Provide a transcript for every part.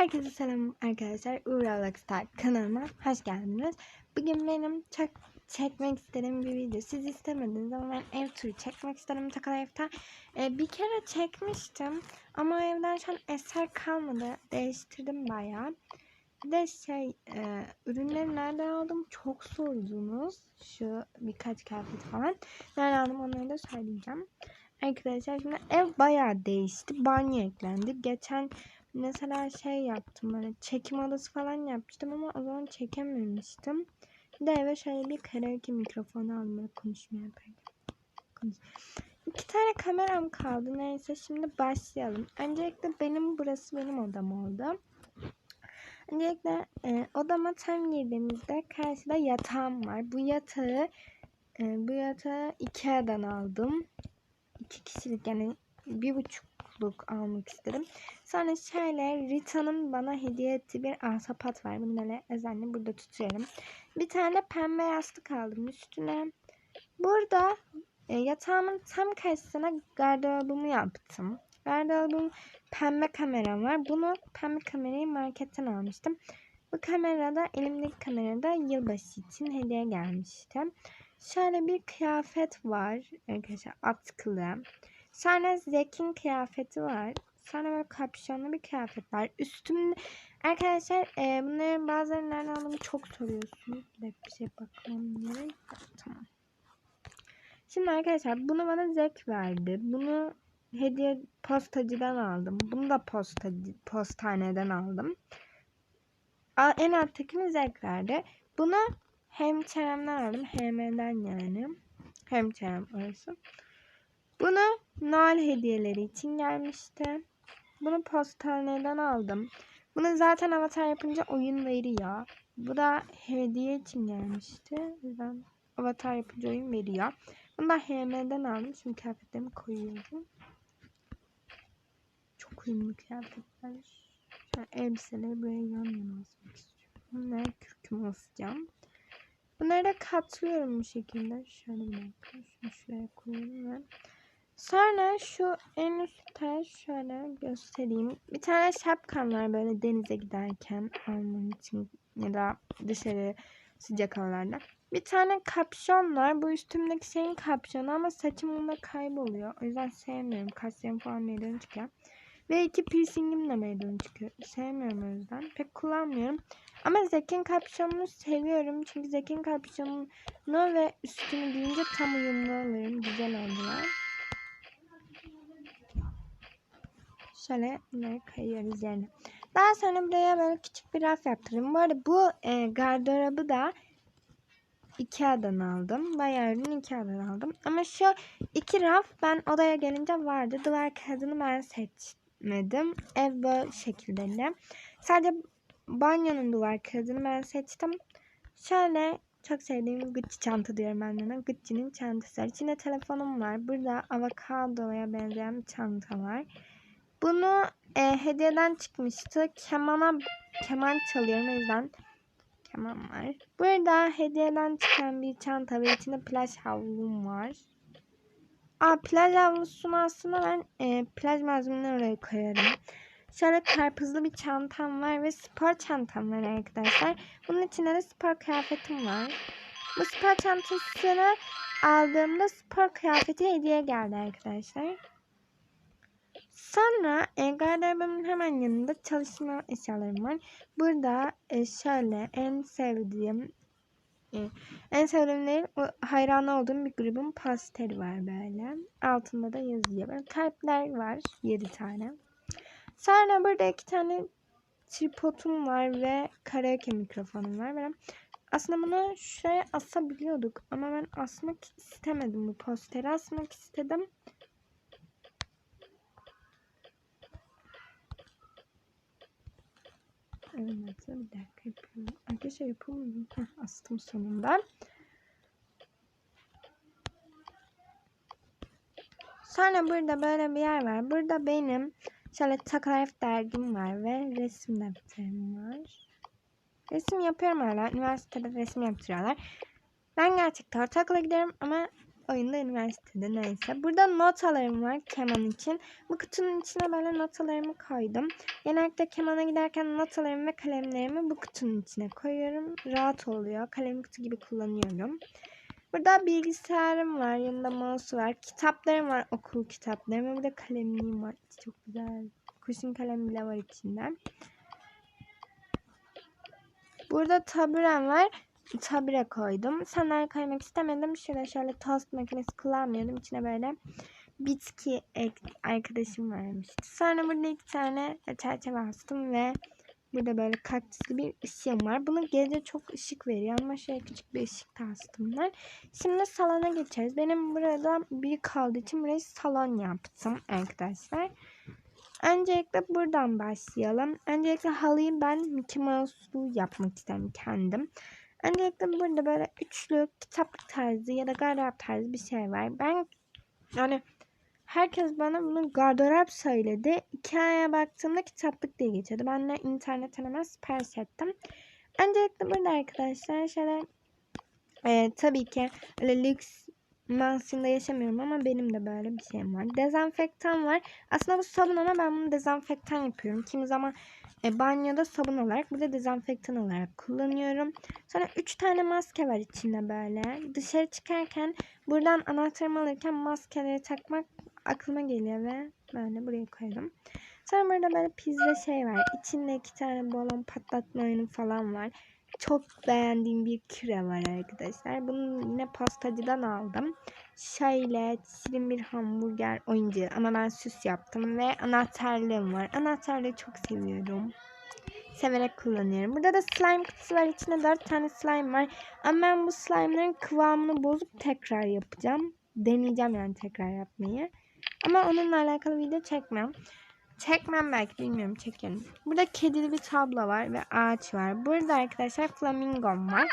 Herkese selam arkadaşlar. Uğur Alakstar kanalıma hoş geldiniz. Bugün benim çok çekmek istediğim bir video. Siz istemediniz ama ben ev turu çekmek istedim Takal Ev'de. Ee, bir kere çekmiştim ama evden şu an eser kalmadı. Değiştirdim bayağı. Bir de şey e, ürünleri nereden aldım çok sordunuz. Şu birkaç kıyafet falan. Nereden aldım onları da söyleyeceğim. Arkadaşlar şimdi ev bayağı değişti. Banyo eklendi. Geçen mesela şey yaptım böyle çekim odası falan yapmıştım ama o zaman çekememiştim. Bir de eve şöyle bir karaoke mikrofonu aldım konuşmaya. İki tane kameram kaldı. Neyse şimdi başlayalım. Öncelikle benim burası benim odam oldu. Öncelikle e, odama tam girdiğimizde karşıda yatağım var. Bu yatağı e, bu yatağı Ikea'dan aldım. İki kişilik yani bir buçukluk almak istedim. Sonra şöyle Rita'nın bana hediye ettiği bir ahtapat var. Bunu böyle özenle burada tutuyorum. Bir tane pembe yastık aldım üstüne. Burada e, yatağımın tam karşısına gardırobumu yaptım. Gardırobum pembe kameram var. Bunu pembe kamerayı marketten almıştım. Bu kamerada elimdeki kamerada yılbaşı için hediye gelmişti. Şöyle bir kıyafet var arkadaşlar atkılı. Sonra Zek'in kıyafeti var. Sonra böyle kapşonlu bir kıyafet var. Üstümde arkadaşlar e, bunların bazıları nereden aldığımı çok soruyorsunuz. Bir dakika bir şey bakmam gerek. Tamam. Şimdi arkadaşlar bunu bana Zek verdi. Bunu hediye postacıdan aldım. Bunu da postacı, postaneden aldım. En alttakini Zek verdi. Bunu hem çeremden aldım. HM'den yani. Hem çerem orası. Bunu Noel hediyeleri için gelmişti. Bunu postaneden aldım. Bunu zaten avatar yapınca oyun veriyor. Bu da hediye için gelmişti. Yüzden avatar yapınca oyun veriyor. Bunu da HM'den aldım. Şimdi kıyafetlerimi koyuyorum. Çok uyumlu kıyafetler. Şöyle elbiseleri buraya yan yana asmak istiyorum. Bunları kürkümü asacağım. Bunları da katlıyorum bu şekilde. Şöyle bir dakika. Şunu şuraya ve Sonra şu en üstte şöyle göstereyim. Bir tane şapkam var böyle denize giderken almam için ya da dışarı sıcak havalarda. Bir tane kapşon var. Bu üstümdeki şeyin kapşonu ama saçım bunda kayboluyor. O yüzden sevmiyorum. Kaşlarım falan meydana çıkıyor. Ve iki piercingim de meydana çıkıyor. Sevmiyorum o yüzden. Pek kullanmıyorum. Ama Zek'in kapşonunu seviyorum. Çünkü Zek'in kapşonunu ve üstünü giyince tam uyumlu oluyorum. Güzel oldular. Şöyle bunları kayıyoruz yerine. Daha sonra buraya böyle küçük bir raf yaptırdım. Bu arada bu e, gardırobu da Ikea'dan aldım. Bayağı ürünü Ikea'dan aldım. Ama şu iki raf ben odaya gelince vardı. Duvar kağıdını ben seçmedim. Ev bu şekilde. Sadece banyonun duvar kağıdını ben seçtim. Şöyle çok sevdiğim Gucci çanta diyorum ben ona. Gucci'nin çantası. İçinde telefonum var. Burada avokadoya benzeyen bir çanta var. Bunu e, hediyeden çıkmıştı. Kemana keman çalıyorum o yüzden keman var. Burada hediyeden çıkan bir çanta ve içinde plaj havlum var. Aa plaj havlusunu aslında ben e, plaj malzemelerini oraya koyarım. Şöyle karpuzlu bir çantam var ve spor çantam var arkadaşlar. Bunun içinde de spor kıyafetim var. Bu spor çantasını aldığımda spor kıyafeti hediye geldi arkadaşlar. Sonra e, gardırobumun hemen yanında çalışma eşyalarım var. Burada e, şöyle en sevdiğim e, en sevdiğim hayran olduğum bir grubun pasteri var böyle. Altında da yazıyor. Böyle kalpler var. 7 tane. Sonra burada iki tane tripodum var ve karaoke mikrofonum var. Böyle aslında bunu şuraya asabiliyorduk ama ben asmak istemedim bu posteri asmak istedim. Evet bir dakika yapıyorum. Arkadaşlar yapamıyorum. Heh, astım sonunda. Sonra burada böyle bir yer var. Burada benim şöyle Takalife dergim var ve resim defterim var. Resim yapıyorum hala. Üniversitede resim yaptırıyorlar. Ben gerçekten ortaokula gidiyorum ama oyunda üniversitede neyse. Burada notalarım var keman için. Bu kutunun içine böyle notalarımı koydum. Genellikle kemana giderken notalarımı ve kalemlerimi bu kutunun içine koyuyorum. Rahat oluyor. Kalem kutu gibi kullanıyorum. Burada bilgisayarım var. Yanında mouse var. Kitaplarım var. Okul kitaplarım. Burada kalemliğim var. Çok güzel. Kurşun kalem bile var içinde. Burada taburem var. Tabure koydum. Sandalye koymak istemedim. Şöyle şöyle tost makinesi kullanmıyordum. İçine böyle bitki arkadaşım vermişti. Sonra burada iki tane çerçeve astım ve burada böyle kaktüslü bir ışığım var. Bunu gece çok ışık veriyor ama şöyle küçük bir ışık da astım. Şimdi salona geçeriz. Benim burada büyük kaldığı için burayı salon yaptım arkadaşlar. Öncelikle buradan başlayalım. Öncelikle halıyı ben Mickey Mouse'lu yapmak istedim kendim. Öncelikle burada böyle üçlü kitaplık tarzı ya da gardırop tarzı bir şey var. Ben yani herkes bana bunu gardırop söyledi. Hikayeye baktığımda kitaplık diye geçiyordu. Ben de internetten hemen sipariş ettim. Öncelikle burada arkadaşlar şöyle e, tabii ki öyle lüks mansiyonda yaşamıyorum ama benim de böyle bir şeyim var. Dezenfektan var. Aslında bu sabun ama ben bunu dezenfektan yapıyorum. Kimi zaman e, banyoda sabun olarak bir de dezenfektan olarak kullanıyorum. Sonra 3 tane maske var içinde böyle. Dışarı çıkarken buradan anahtarımı alırken maskeleri takmak aklıma geliyor ve böyle buraya koydum. Sonra burada böyle pizza şey var. İçinde iki tane balon patlatma oyunu falan var. Çok beğendiğim bir küre var arkadaşlar. Bunu yine pastacıdan aldım. Şöyle şirin bir hamburger oyuncağı ama ben süs yaptım ve anahtarlığım var. Anahtarlığı çok seviyorum. Severek kullanıyorum. Burada da slime kutusu var. İçinde 4 tane slime var. Ama ben bu slime'ların kıvamını bozup tekrar yapacağım. Deneyeceğim yani tekrar yapmayı. Ama onunla alakalı video çekmem. Çekmem belki bilmiyorum çekerim. Burada kedili bir tablo var ve ağaç var. Burada arkadaşlar flamingom var.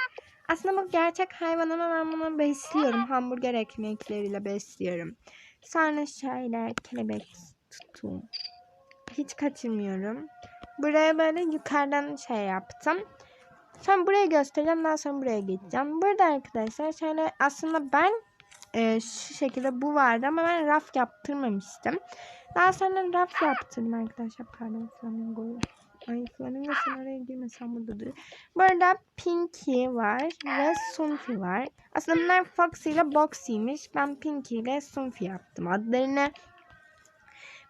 Aslında bu gerçek hayvan ama ben bunu besliyorum. Hamburger ekmekleriyle besliyorum. Sonra şöyle kelebek tuttum. Hiç kaçırmıyorum. Buraya böyle yukarıdan şey yaptım. Sonra buraya göstereceğim. Daha sonra buraya geçeceğim. Burada arkadaşlar şöyle aslında ben e, şu şekilde bu vardı ama ben raf yaptırmamıştım. Daha sonra raf yaptırdım arkadaşlar. Pardon flamingo. Ay flamingo sen oraya girmesen burada dur. Burada Pinky var ve Sunfi var. Aslında bunlar Foxy ile Boxy'miş. Ben Pinky ile Sunfi yaptım adlarını.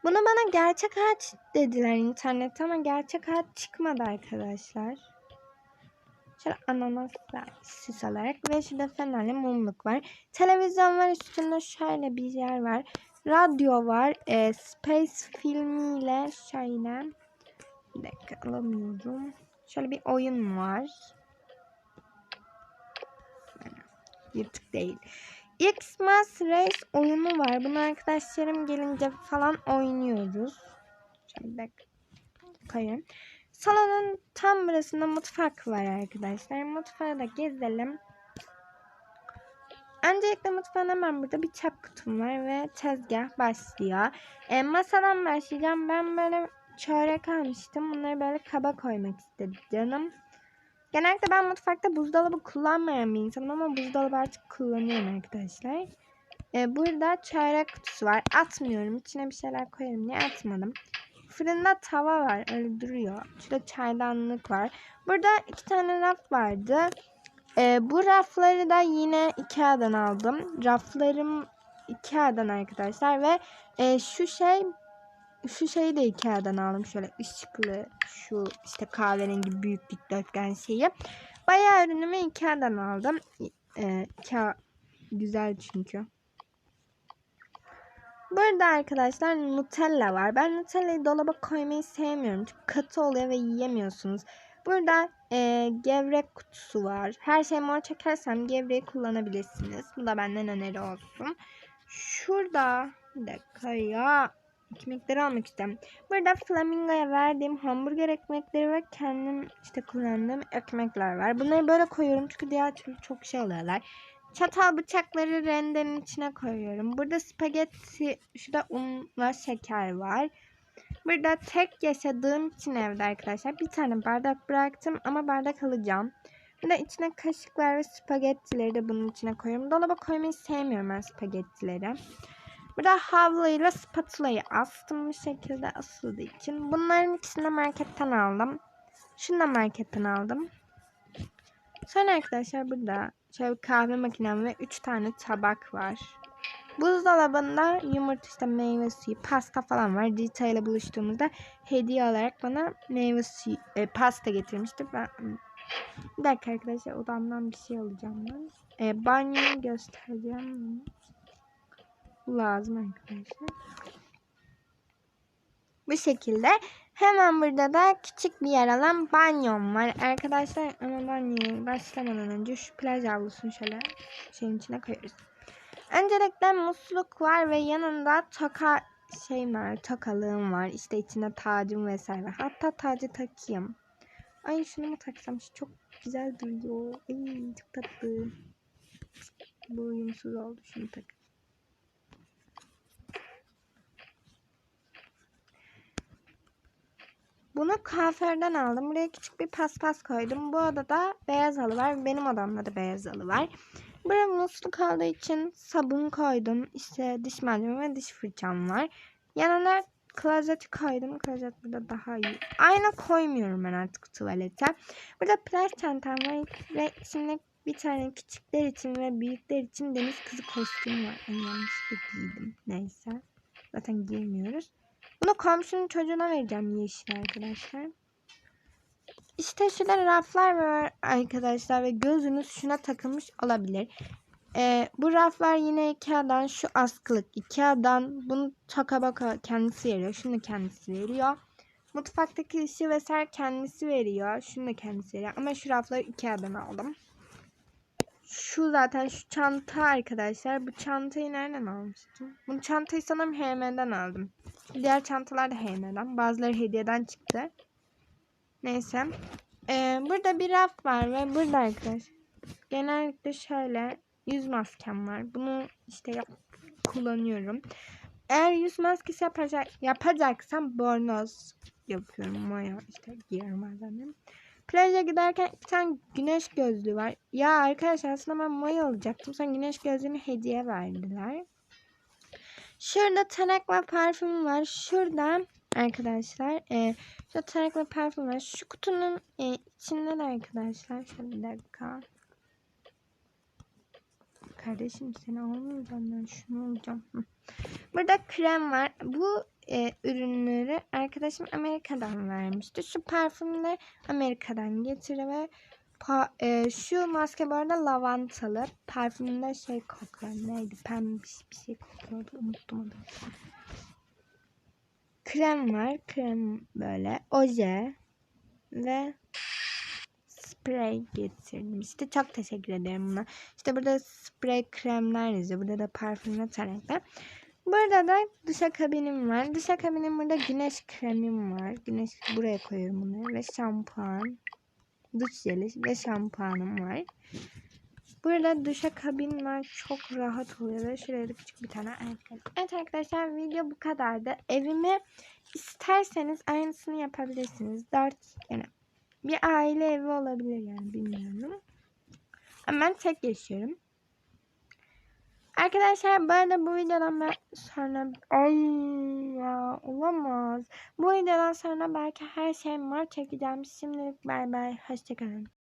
Bunu bana gerçek ağaç dediler internette ama gerçek ağaç çıkmadı arkadaşlar. Şöyle ananas var süs olarak ve şurada fenerli mumluk var. Televizyon var üstünde şöyle bir yer var. Radyo var. E, Space filmiyle şöyle bir dakika alamıyorum. Şöyle bir oyun var. Yırtık değil. X-Mas Race oyunu var. Bunu arkadaşlarım gelince falan oynuyoruz. Şöyle bir dakika koyayım. Salonun tam burasında mutfak var arkadaşlar. Mutfağı da gezelim. Öncelikle mutfağın hemen burada bir çap kutum var ve tezgah başlıyor. E, masadan başlayacağım. Ben böyle çörek almıştım. Bunları böyle kaba koymak istedim canım. Genellikle ben mutfakta buzdolabı kullanmayan bir insanım ama buzdolabı artık kullanıyorum arkadaşlar. E, burada çörek kutusu var. Atmıyorum. İçine bir şeyler koyarım diye atmadım. Fırında tava var. Öyle duruyor. Şurada çaydanlık var. Burada iki tane raf vardı. Ee, bu rafları da yine Ikea'dan aldım. Raflarım Ikea'dan arkadaşlar ve e, şu şey şu şeyi de Ikea'dan aldım. Şöyle ışıklı şu işte kahverengi büyük dikdörtgen şeyi. Bayağı ürünümü Ikea'dan aldım. Ee, Ikea güzel çünkü. Burada arkadaşlar Nutella var. Ben Nutella'yı dolaba koymayı sevmiyorum. Çünkü katı oluyor ve yiyemiyorsunuz. Burada e, gevrek kutusu var. Her şey mor çekersem gevreği kullanabilirsiniz. Bu da benden öneri olsun. Şurada bir dakika ya ekmekleri almak istedim. Burada flamingoya verdiğim hamburger ekmekleri ve kendim işte kullandığım ekmekler var. Bunları böyle koyuyorum çünkü diğer türlü çok şey alıyorlar. Çatal bıçakları rendenin içine koyuyorum. Burada spagetti, şurada unla şeker var. Burada tek yaşadığım için evde arkadaşlar bir tane bardak bıraktım ama bardak alacağım. Bir de içine kaşıklar ve spagettileri de bunun içine koyuyorum. Dolaba koymayı sevmiyorum ben spagettileri. Burada havluyla spatulayı astım bir şekilde asıldığı için. Bunların ikisini de marketten aldım. Şunu da marketten aldım. Sonra arkadaşlar burada şöyle bir kahve makinem ve 3 tane tabak var. Buzdolabında yumurta işte meyve suyu, pasta falan var. Rita ile buluştuğumuzda hediye olarak bana meyve suyu, e, pasta getirmişti. Ben bir dakika arkadaşlar odamdan bir şey alacağım ben. E, banyoyu göstereceğim. Bu lazım arkadaşlar. Bu şekilde. Hemen burada da küçük bir yer alan banyom var. Arkadaşlar ama banyoya başlamadan önce şu plaj havlusunu şöyle şeyin içine koyuyoruz. Öncelikle musluk var ve yanında toka şey var, tokalığım var. İşte içinde tacım vesaire. Hatta tacı takayım. Ay şunu mu taksam? Çok güzel duruyor. Ay çok tatlı. Bu uyumsuz oldu. Şunu tak. Bunu kuaförden aldım. Buraya küçük bir paspas koydum. Bu odada beyaz halı var. Benim odamda da beyaz halı var. Buraya musluk olduğu için sabun koydum. İşte diş malzeme ve diş fırçam var. Yanına klozet koydum. Klozet burada daha iyi. Ayna koymuyorum ben artık tuvalete. Burada plaj çantam var ve şimdi bir tane küçükler için ve büyükler için deniz kızı kostüm var. Ay yanlışlıkla giydim. Neyse. Zaten giymiyoruz. Bunu komşunun çocuğuna vereceğim yeşil arkadaşlar. İşte şurada raflar var arkadaşlar ve gözünüz şuna takılmış olabilir. Ee, bu raflar yine Ikea'dan şu askılık Ikea'dan bunu taka baka kendisi veriyor. Şunu kendisi veriyor. Mutfaktaki ışığı vesaire kendisi veriyor. Şunu da kendisi veriyor. Ama şu rafları Ikea'dan aldım. Şu zaten şu çanta arkadaşlar. Bu çantayı nereden almıştım? Bu çantayı sanırım HM'den aldım. Diğer çantalar da HM'den. Bazıları hediyeden çıktı. Neyse. Ee, burada bir raf var ve burada arkadaşlar. Genellikle şöyle yüz maskem var. Bunu işte yap kullanıyorum. Eğer yüz maskesi yapacak, yapacaksam bornoz yapıyorum. Maya işte giyiyorum bazen. Plaja giderken bir tane güneş gözlüğü var. Ya arkadaşlar aslında ben maya alacaktım. Sonra güneş gözlüğünü hediye verdiler. Şurada tarak ve parfüm var. Şurada arkadaşlar e, şu tarak ve parfüm var. Şu kutunun e, içinde de arkadaşlar. Şöyle bir dakika. Kardeşim seni almayacağım ben. Şunu alacağım. Burada krem var. Bu e, ürünleri arkadaşım Amerika'dan vermişti. Şu parfüm de Amerika'dan getirdi ve pa, e, şu maske bu arada lavantalı. Parfümünde şey koklar. Neydi? Pembe bir şey kokuyordu. Unuttum adını. Krem var. Krem böyle. Oje ve sprey getirdim. İşte çok teşekkür ederim buna. İşte burada sprey kremler yazıyor. Burada da parfüm ve taraklar. Burada da duşa kabinim var. Duşa kabinim burada güneş kremim var. Güneş buraya koyuyorum bunları ve şampuan. Duş jeli ve şampuanım var. Burada duşa kabin var. Çok rahat oluyor ve şuraya da küçük bir tane ayakkabı. Evet arkadaşlar video bu kadardı. Evimi isterseniz aynısını yapabilirsiniz. Dört yani bir aile evi olabilir yani bilmiyorum. Ama ben tek yaşıyorum. Arkadaşlar bu arada bu videodan ben sonra ay ya olamaz. Bu videodan sonra belki her şeyim var çekeceğim. Şimdilik bay bay. Hoşçakalın.